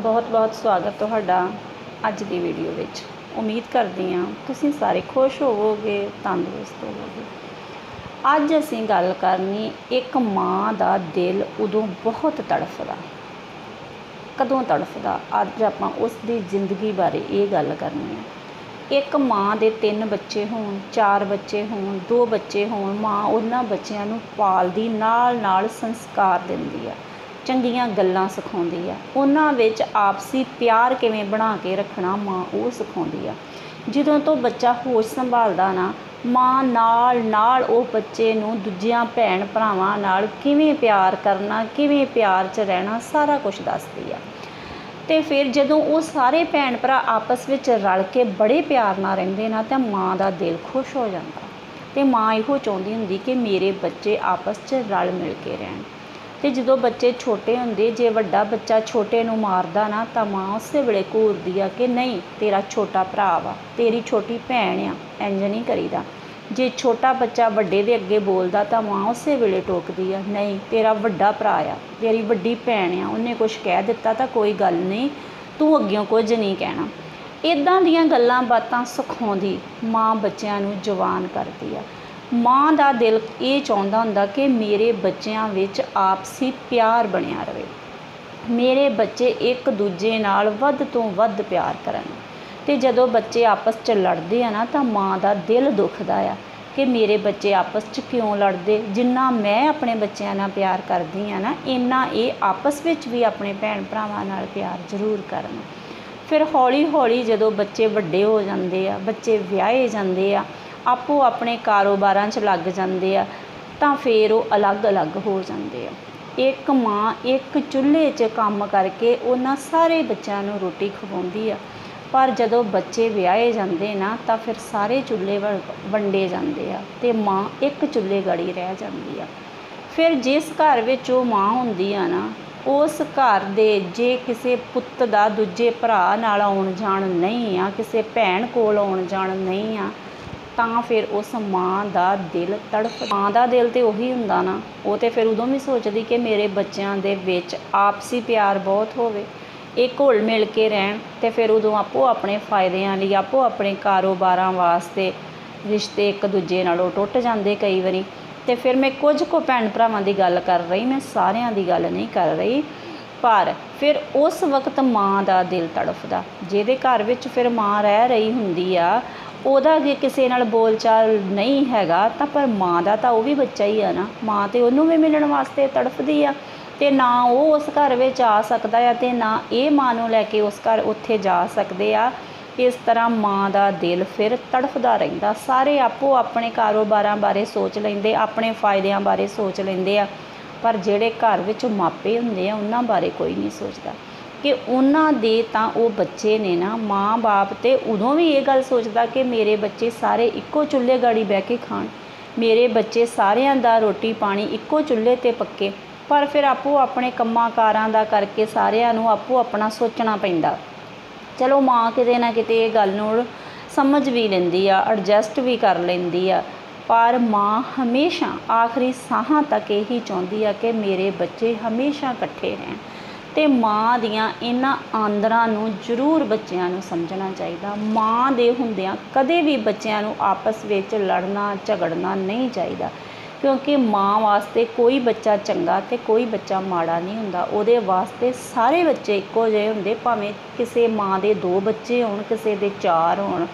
ਬਹੁਤ-ਬਹੁਤ ਸਵਾਗਤ ਤੁਹਾਡਾ ਅੱਜ ਦੀ ਵੀਡੀਓ ਵਿੱਚ। ਉਮੀਦ ਕਰਦੀ ਹਾਂ ਤੁਸੀਂ ਸਾਰੇ ਖੁਸ਼ ਹੋਵੋਗੇ, ਤੰਦਰੁਸਤ ਹੋਵੋਗੇ। ਅੱਜ ਅਸੀਂ ਗੱਲ ਕਰਨੀ ਇੱਕ ਮਾਂ ਦਾ ਦਿਲ ਉਦੋਂ ਬਹੁਤ ਤੜਫਦਾ, ਕਦੋਂ ਤੜਫਦਾ, ਅੱਜ ਆਪਾਂ ਉਸ ਦੀ ਜ਼ਿੰਦਗੀ ਬਾਰੇ ਇਹ ਗੱਲ ਕਰਨੀ ਹੈ। ਇੱਕ ਮਾਂ ਦੇ ਤਿੰਨ ਬੱਚੇ ਹੋਣ, ਚਾਰ ਬੱਚੇ ਹੋਣ, ਦੋ ਬੱਚੇ ਹੋਣ, ਮਾਂ ਉਹਨਾਂ ਬੱਚਿਆਂ ਨੂੰ ਪਾਲਦੀ ਨਾਲ ਨਾਲ ਸੰਸਕਾਰ ਦਿੰਦੀ ਆ। ਚੰਗੀਆਂ ਗੱਲਾਂ ਸਿਖਾਉਂਦੀ ਆ। ਉਹਨਾਂ ਵਿੱਚ ਆਪਸੀ ਪਿਆਰ ਕਿਵੇਂ ਬਣਾ ਕੇ ਰੱਖਣਾ ਮਾਂ ਉਹ ਸਿਖਾਉਂਦੀ ਆ। ਜਦੋਂ ਤੋਂ ਬੱਚਾ ਹੋਸ਼ ਸੰਭਾਲਦਾ ਨਾ, ਮਾਂ ਨਾਲ ਨਾਲ ਉਹ ਬੱਚੇ ਨੂੰ ਦੂਜਿਆਂ ਭੈਣ ਭਰਾਵਾਂ ਨਾਲ ਕਿਵੇਂ ਪਿਆਰ ਕਰਨਾ, ਕਿਵੇਂ ਪਿਆਰ 'ਚ ਰਹਿਣਾ, ਸਾਰਾ ਕੁਝ ਦੱਸਦੀ ਆ। ਤੇ ਫਿਰ ਜਦੋਂ ਉਹ ਸਾਰੇ ਭੈਣ ਭਰਾ ਆਪਸ ਵਿੱਚ ਰਲ ਕੇ ਬੜੇ ਪਿਆਰ ਨਾਲ ਰਹਿੰਦੇ ਨਾ, ਤਾਂ ਮਾਂ ਦਾ ਦਿਲ ਖੁਸ਼ ਹੋ ਜਾਂਦਾ। ਤੇ ਮਾਂ ਇਹੋ ਚਾਹੁੰਦੀ ਹੁੰਦੀ ਕਿ ਮੇਰੇ ਬੱਚੇ ਆਪਸ 'ਚ ਰਲ ਮਿਲ ਕੇ ਰਹਿਣ। ਤੇ ਜਦੋਂ ਬੱਚੇ ਛੋਟੇ ਹੁੰਦੇ, ਜੇ ਵੱਡਾ ਬੱਚਾ ਛੋਟੇ ਨੂੰ ਮਾਰਦਾ ਨਾ, ਤਾਂ ਮਾਂ ਉਸੇ ਵੇਲੇ ਘੂਰਦੀ ਆ ਕਿ ਨਹੀਂ, ਤੇਰਾ ਛੋਟਾ ਭਰਾ ਵਾ, ਤੇਰੀ ਛੋਟੀ ਭੈਣ ਆ ਇੰਜ ਨਹੀਂ ਕਰੀਦਾ। ਜੇ ਛੋਟਾ ਬੱਚਾ ਵੱਡੇ ਦੇ ਅੱਗੇ ਬੋਲਦਾ, ਤਾਂ ਮਾਂ ਉਸੇ ਵੇਲੇ ਟੋਕਦੀ ਆ, ਨਹੀਂ, ਤੇਰਾ ਵੱਡਾ ਭਰਾ ਆ, ਤੇਰੀ ਵੱਡੀ ਭੈਣ ਆ, ਉਹਨੇ ਕੁਝ ਕਹਿ ਦਿੱਤਾ ਤਾਂ ਕੋਈ ਗੱਲ ਨਹੀਂ, ਤੂੰ ਅੱਗਿਓਂ ਕੁਝ ਨਹੀਂ ਕਹਿਣਾ। ਇਦਾਂ ਦੀਆਂ ਗੱਲਾਂ ਬਾਤਾਂ ਸਿਖਾਉਂਦੀ ਮਾਂ ਬੱਚਿਆਂ ਨੂੰ ਜਵਾਨ ਕਰਦੀ ਆ। ਮਾਂ ਦਾ ਦਿਲ ਇਹ ਚਾਹੁੰਦਾ ਹੁੰਦਾ ਕਿ ਮੇਰੇ ਬੱਚਿਆਂ ਵਿੱਚ ਆਪਸੀ ਪਿਆਰ ਬਣਿਆ ਰਵੇ ਮੇਰੇ ਬੱਚੇ ਇੱਕ ਦੂਜੇ ਨਾਲ ਵੱਧ ਤੋਂ ਵੱਧ ਪਿਆਰ ਕਰਨ। ਤੇ ਜਦੋਂ ਬੱਚੇ ਆਪਸ 'ਚ ਲੜਦੇ ਆ ਨਾ, ਤਾਂ ਮਾਂ ਦਾ ਦਿਲ ਦੁਖਦਾ ਆ ਕਿ ਮੇਰੇ ਬੱਚੇ ਆਪਸ 'ਚ ਕਿਉਂ ਲੜਦੇ? ਜਿੰਨਾ ਮੈਂ ਆਪਣੇ ਬੱਚਿਆਂ ਨਾਲ ਪਿਆਰ ਕਰਦੀ ਆ ਨਾ, ਇੰਨਾ ਇਹ ਆਪਸ ਵਿੱਚ ਵੀ ਆਪਣੇ ਭੈਣ ਭਰਾਵਾਂ ਨਾਲ ਪਿਆਰ ਜ਼ਰੂਰ ਕਰਨ। ਫਿਰ ਹੌਲੀ ਹੌਲੀ ਜਦੋਂ ਬੱਚੇ ਵੱਡੇ ਹੋ ਜਾਂਦੇ ਆ, ਬੱਚੇ ਵਿਆਹੇ ਜਾਂਦੇ ਆ ਆਪੋ ਆਪਣੇ ਕਾਰੋਬਾਰਾਂ 'ਚ ਲੱਗ ਜਾਂਦੇ ਆ, ਤਾਂ ਫਿਰ ਉਹ ਅਲੱਗ-ਅਲੱਗ ਹੋ ਜਾਂਦੇ ਆ। ਇੱਕ ਮਾਂ ਇੱਕ ਚੁੱਲ੍ਹੇ 'ਚ ਕੰਮ ਕਰਕੇ ਉਹਨਾਂ ਸਾਰੇ ਬੱਚਿਆਂ ਨੂੰ ਰੋਟੀ ਖਵਾਉਂਦੀ ਆ। ਪਰ ਜਦੋਂ ਬੱਚੇ ਵਿਆਹੇ ਜਾਂਦੇ ਨਾ, ਤਾਂ ਫਿਰ ਸਾਰੇ ਚੁੱਲ੍ਹੇ ਵੰਡੇ ਜਾਂਦੇ ਆ ਤੇ ਮਾਂ ਇੱਕ ਚੁੱਲ੍ਹੇ ਗੜੀ ਰਹਿ ਜਾਂਦੀ ਆ। ਫਿਰ ਜਿਸ ਘਰ ਵਿੱਚ ਉਹ ਮਾਂ ਹੁੰਦੀ ਆ ਨਾ, ਉਸ ਘਰ ਦੇ ਜੇ ਕਿਸੇ ਪੁੱਤ ਦਾ ਦੂਜੇ ਭਰਾ ਨਾਲ ਆਉਣ ਜਾਣ ਨਹੀਂ ਆ, ਕਿਸੇ ਭੈਣ ਕੋਲ ਆਉਣ ਜਾਣ ਨਹੀਂ ਆ ਤਾਂ ਫਿਰ ਉਸ ਮਾਂ ਦਾ ਦਿਲ ਤੜਫ ਮਾਂ ਦਾ ਦਿਲ ਤੇ ਉਹੀ ਹੁੰਦਾ ਨਾ। ਉਹ ਤੇ ਫਿਰ ਉਦੋਂ ਵੀ ਸੋਚਦੀ ਕਿ ਮੇਰੇ ਬੱਚਿਆਂ ਦੇ ਵਿੱਚ ਆਪਸੀ ਪਿਆਰ ਬਹੁਤ ਹੋਵੇ। ਇਹ ਘੁਲ ਮਿਲ ਕੇ ਰਹਿਣ ਤੇ ਫਿਰ ਉਦੋਂ ਆਪੋ ਆਪਣੇ ਫਾਇਦਿਆਂ ਲਈ, ਆਪੋ ਆਪਣੇ ਕਾਰੋਬਾਰਾਂ ਵਾਸਤੇ ਰਿਸ਼ਤੇ ਇੱਕ ਦੂਜੇ ਨਾਲੋਂ ਟੁੱਟ ਜਾਂਦੇ ਕਈ ਵਾਰੀ। ਤੇ ਫਿਰ ਮੈਂ ਕੁਝ ਕੁ ਭੈਣ ਭਰਾਵਾਂ ਦੀ ਗੱਲ ਕਰ ਰਹੀ, ਮੈਂ ਸਾਰਿਆਂ ਦੀ ਗੱਲ ਨਹੀਂ ਕਰ ਰਹੀ, ਪਰ ਫਿਰ ਉਸ ਵਕਤ ਮਾਂ ਦਾ ਦਿਲ ਤੜਫਦਾ, ਜਿਹਦੇ ਘਰ ਵਿੱਚ ਫਿਰ ਮਾਂ ਰਹਿ ਰਹੀ ਹੁੰਦੀ ਆ ਉਹਦਾ ਜੇ ਕਿਸੇ ਨਾਲ ਬੋਲਚਾਲ ਨਹੀਂ ਹੈਗਾ, ਤਾਂ ਪਰ ਮਾਂ ਦਾ ਤਾਂ ਉਹ ਵੀ ਬੱਚਾ ਹੀ ਆ ਨਾ। ਮਾਂ ਤੇ ਉਹਨੂੰ ਵੀ ਮਿਲਣ ਵਾਸਤੇ ਤੜਫਦੀ ਆ ਤੇ ਨਾ ਉਹ ਉਸ ਘਰ ਵਿੱਚ ਆ ਸਕਦਾ ਆ ਤੇ ਨਾ ਇਹ ਮਾਂ ਨੂੰ ਲੈ ਕੇ ਉਸ ਘਰ ਉੱਥੇ ਜਾ ਸਕਦੇ ਆ। ਇਸ ਤਰ੍ਹਾਂ ਮਾਂ ਦਾ ਦਿਲ ਫਿਰ ਤੜਫਦਾ ਰਹਿੰਦਾ। ਸਾਰੇ ਆਪੋ ਆਪਣੇ ਕਾਰੋਬਾਰਾਂ ਬਾਰੇ ਸੋਚ ਲੈਂਦੇ, ਆਪਣੇ ਫਾਇਦਿਆਂ ਬਾਰੇ ਸੋਚ ਲੈਂਦੇ ਆ। ਪਰ ਜਿਹੜੇ ਘਰ ਵਿੱਚ ਮਾਪੇ ਹੁੰਦੇ ਆ, ਉਹਨਾਂ ਬਾਰੇ ਕੋਈ ਨਹੀਂ ਸੋਚਦਾ। ਕਿ ਉਹਨਾਂ ਦੇ ਤਾਂ ਉਹ ਬੱਚੇ ਨੇ ਨਾ, ਮਾਂ-ਬਾਪ ਤੇ ਉਦੋਂ ਵੀ ਇਹ ਗੱਲ ਸੋਚਦਾ ਕਿ ਮੇਰੇ ਬੱਚੇ ਸਾਰੇ ਇੱਕੋ ਚੁੱਲ੍ਹੇ ਗਾੜੀ ਬਹਿ ਕੇ ਖਾਣ। ਮੇਰੇ ਬੱਚੇ ਸਾਰਿਆਂ ਦਾ ਰੋਟੀ ਪਾਣੀ ਇੱਕੋ ਚੁੱਲ੍ਹੇ ਤੇ ਪੱਕੇ, ਪਰ ਫਿਰ ਆਪੋ ਆਪਣੇ ਕੰਮਾਂ ਕਾਰਾਂ ਦਾ ਕਰਕੇ ਸਾਰਿਆਂ ਨੂੰ ਆਪੋ ਆਪਣਾ ਸੋਚਣਾ ਪੈਂਦਾ। ਚਲੋ ਮਾਂ ਕਿਤੇ ਨਾ ਕਿਤੇ ਇਹ ਗੱਲ ਨੂੰ ਸਮਝ ਵੀ ਲੈਂਦੀ ਆ ਐਡਜਸਟ ਵੀ ਕਰ ਲੈਂਦੀ ਆ, ਪਰ ਮਾਂ ਹਮੇਸ਼ਾ ਆਖਰੀ ਸਾਹਾਂ ਤੱਕ ਇਹੀ ਚਾਹੁੰਦੀ ਆ ਕਿ ਮੇਰੇ ਬੱਚੇ ਹਮੇਸ਼ਾ ਇਕੱਠੇ ਰਹਿਣ। ਤੇ ਮਾਂ ਦੀਆਂ ਇਹਨਾਂ ਆਂਦਰਾਂ ਨੂੰ ਜ਼ਰੂਰ ਬੱਚਿਆਂ ਨੂੰ ਸਮਝਣਾ ਚਾਹੀਦਾ। ਮਾਂ ਦੇ ਹੁੰਦਿਆਂ ਕਦੇ ਵੀ ਬੱਚਿਆਂ ਨੂੰ ਆਪਸ ਵਿੱਚ ਲੜਨਾ, ਝਗੜਨਾ ਨਹੀਂ ਚਾਹੀਦਾ, ਕਿਉਂਕਿ ਮਾਂ ਵਾਸਤੇ ਕੋਈ ਬੱਚਾ ਚੰਗਾ ਤੇ ਕੋਈ ਬੱਚਾ ਮਾੜਾ ਨਹੀਂ ਹੁੰਦਾ। ਉਹਦੇ ਵਾਸਤੇ ਸਾਰੇ ਬੱਚੇ ਇੱਕੋ ਜਿਹੇ ਹੁੰਦੇ, ਭਾਵੇਂ ਕਿਸੇ ਮਾਂ ਦੇ ਦੋ ਬੱਚੇ ਹੋਣ, ਕਿਸੇ ਦੇ ਚਾਰ ਹੋਣ।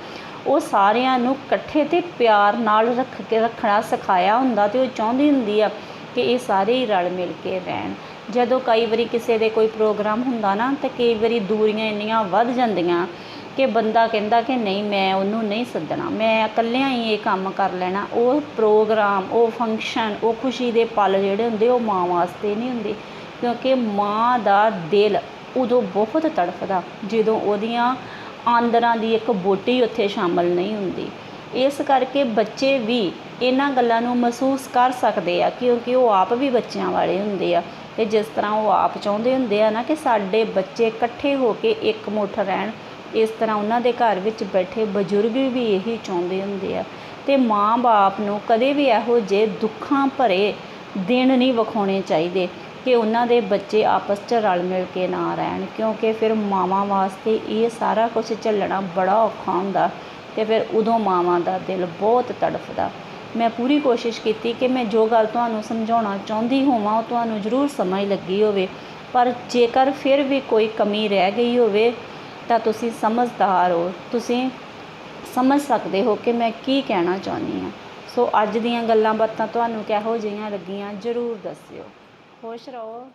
ਉਹ ਸਾਰਿਆਂ ਨੂੰ ਇਕੱਠੇ ਤੇ ਪਿਆਰ ਨਾਲ ਰੱਖ ਕੇ ਰੱਖਣਾ, ਸਿਖਾਇਆ ਹੁੰਦਾ ਤੇ ਉਹ ਚਾਹੁੰਦੀ ਹੁੰਦੀ ਆ ਕਿ ਇਹ ਸਾਰੇ ਹੀ ਰਲ ਮਿਲ ਕੇ ਰਹਿਣ। ਜਦੋਂ ਕਈ ਵਾਰੀ ਕਿਸੇ ਦੇ ਕੋਈ ਪ੍ਰੋਗਰਾਮ ਹੁੰਦਾ ਨਾ, ਤਾਂ ਕਈ ਵਾਰੀ ਦੂਰੀਆਂ ਇੰਨੀਆਂ ਵੱਧ ਜਾਂਦੀਆਂ ਕਿ ਬੰਦਾ ਕਹਿੰਦਾ ਕਿ ਨਹੀਂ, ਮੈਂ ਉਹਨੂੰ ਨਹੀਂ ਸੱਦਣਾ। ਮੈਂ ਇਕੱਲਿਆਂ ਹੀ ਇਹ ਕੰਮ ਕਰ ਲੈਣਾ। ਉਹ ਪ੍ਰੋਗਰਾਮ, ਉਹ ਫੰਕਸ਼ਨ ਉਹ ਖੁਸ਼ੀ ਦੇ ਪਲ ਜਿਹੜੇ ਹੁੰਦੇ, ਉਹ ਮਾਂ ਵਾਸਤੇ ਨਹੀਂ ਹੁੰਦੇ। ਕਿਉਂਕਿ ਮਾਂ ਦਾ ਦਿਲ ਉਦੋਂ ਬਹੁਤ ਤੜਫਦਾ, ਜਦੋਂ ਉਹਦੀਆਂ ਆਂਦਰਾਂ ਦੀ ਇੱਕ ਬੋਟੀ ਉੱਥੇ ਸ਼ਾਮਲ ਨਹੀਂ ਹੁੰਦੀ। ਇਸ ਕਰਕੇ ਬੱਚੇ ਵੀ ਇਹਨਾਂ ਗੱਲਾਂ ਨੂੰ ਮਹਿਸੂਸ ਕਰ ਸਕਦੇ ਆ, ਕਿਉਂਕਿ ਉਹ ਆਪ ਵੀ ਬੱਚਿਆਂ ਵਾਲੇ ਹੁੰਦੇ ਆ। ਤੇ ਜਿਸ ਤਰ੍ਹਾਂ ਉਹ ਆਪ ਚਾਹੁੰਦੇ ਹੁੰਦੇ ਆ ਨਾ ਕਿ ਸਾਡੇ ਬੱਚੇ ਇਕੱਠੇ ਹੋ ਕੇ ਇੱਕ ਮੁੱਠ ਰਹਿਣ, ਇਸ ਤਰ੍ਹਾਂ ਉਹਨਾਂ ਦੇ ਘਰ ਵਿੱਚ ਬੈਠੇ ਬਜ਼ੁਰਗ ਵੀ ਇਹੀ ਚਾਹੁੰਦੇ ਹੁੰਦੇ ਆ। ਤੇ ਮਾਂ-ਬਾਪ ਨੂੰ ਕਦੇ ਵੀ ਇਹੋ ਜਿਹੇ ਦੁੱਖਾਂ ਭਰੇ ਦਿਨ ਨਹੀਂ ਵਿਖਾਉਣੇ ਚਾਹੀਦੇ ਕਿ ਉਹਨਾਂ ਦੇ ਬੱਚੇ ਆਪਸ 'ਚ ਰਲ ਮਿਲ ਕੇ ਨਾ ਰਹਿਣ, ਕਿਉਂਕਿ ਫਿਰ ਮਾਵਾਂ ਵਾਸਤੇ ਇਹ ਸਾਰਾ ਕੁਝ ਝੱਲਣਾ ਬੜਾ ਔਖਾ ਹੁੰਦਾ ਅਤੇ ਫਿਰ ਉਦੋਂ ਮਾਵਾਂ ਦਾ ਦਿਲ ਬਹੁਤ ਤੜਫਦਾ। ਮੈਂ ਪੂਰੀ ਕੋਸ਼ਿਸ਼ ਕੀਤੀ ਕਿ ਮੈਂ ਜੋ ਗੱਲ ਤੁਹਾਨੂੰ ਸਮਝਾਉਣਾ ਚਾਹੁੰਦੀ ਹੋਵਾਂ, ਉਹ ਤੁਹਾਨੂੰ ਜ਼ਰੂਰ ਸਮਝ ਲੱਗੀ ਹੋਵੇ। ਪਰ ਜੇਕਰ ਫਿਰ ਵੀ ਕੋਈ ਕਮੀ ਰਹਿ ਗਈ ਹੋਵੇ, ਤਾਂ ਤੁਸੀਂ ਸਮਝਦਾਰ ਹੋ। ਤੁਸੀਂ ਸਮਝ ਸਕਦੇ ਹੋ ਕਿ ਮੈਂ ਕੀ ਕਹਿਣਾ ਚਾਹੁੰਦੀ ਹਾਂ। ਸੋ ਅੱਜ ਦੀਆਂ ਗੱਲਾਂ ਬਾਤਾਂ ਤੁਹਾਨੂੰ ਕਿਹੋ ਜਿਹੀਆਂ ਲੱਗੀਆਂ, ਜ਼ਰੂਰ ਦੱਸਿਓ। ਖੁਸ਼ ਰਹੋ।